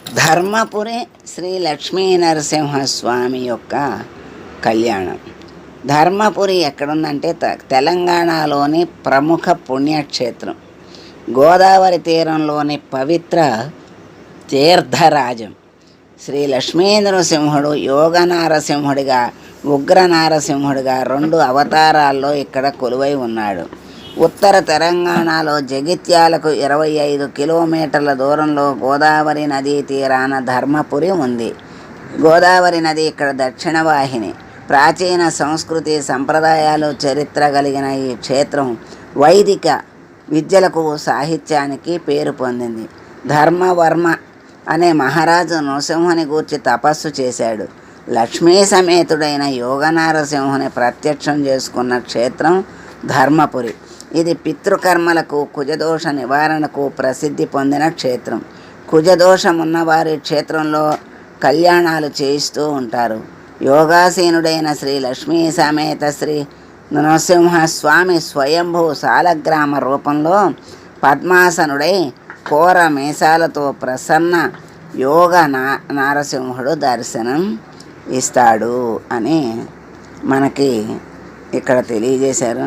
ధర్మపురి శ్రీ లక్ష్మీ నరసింహస్వామి యొక్క కళ్యాణం. ధర్మపురి ఎక్కడుందంటే తెలంగాణలోని ప్రముఖ పుణ్యక్షేత్రం. గోదావరి తీరంలోని పవిత్ర తీర్థరాజం. శ్రీ లక్ష్మీనరసింహుడు యోగ నారసింహుడిగా ఉగ్ర నారసింహుడిగా రెండు అవతారాల్లో ఇక్కడ కొలువై ఉన్నాడు. ఉత్తర తెలంగాణలో జగిత్యాలకు ఇరవై ఐదు కిలోమీటర్ల దూరంలో గోదావరి నదీ తీరాన ధర్మపురి ఉంది. గోదావరి నది ఇక్కడ దక్షిణ వాహిని ప్రాచీన సంస్కృతి సంప్రదాయాలు చరిత్ర కలిగిన ఈ క్షేత్రం వైదిక విద్యలకు సాహిత్యానికి పేరు పొందింది. ధర్మవర్మ అనే మహారాజు నృసింహుని గూర్చి తపస్సు చేశాడు. లక్ష్మీ సమేతుడైన యోగనారసింహుని ప్రత్యక్షం చేసుకున్న క్షేత్రం ధర్మపురి. ఇది పితృకర్మలకు కుజదోష నివారణకు ప్రసిద్ధి పొందిన క్షేత్రం. కుజదోషం ఉన్నవారి క్షేత్రంలో కళ్యాణాలు చేయిస్తూ ఉంటారు. యోగాసీనుడైన శ్రీ లక్ష్మీ సమేత శ్రీ నరసింహస్వామి స్వయంభూ సాలగ్రామ రూపంలో పద్మాసనుడై కోర మీసాలతో ప్రసన్న యోగ నా నారసింహుడు దర్శనం ఇస్తాడు అని మనకి ఇక్కడ తెలియజేశారు.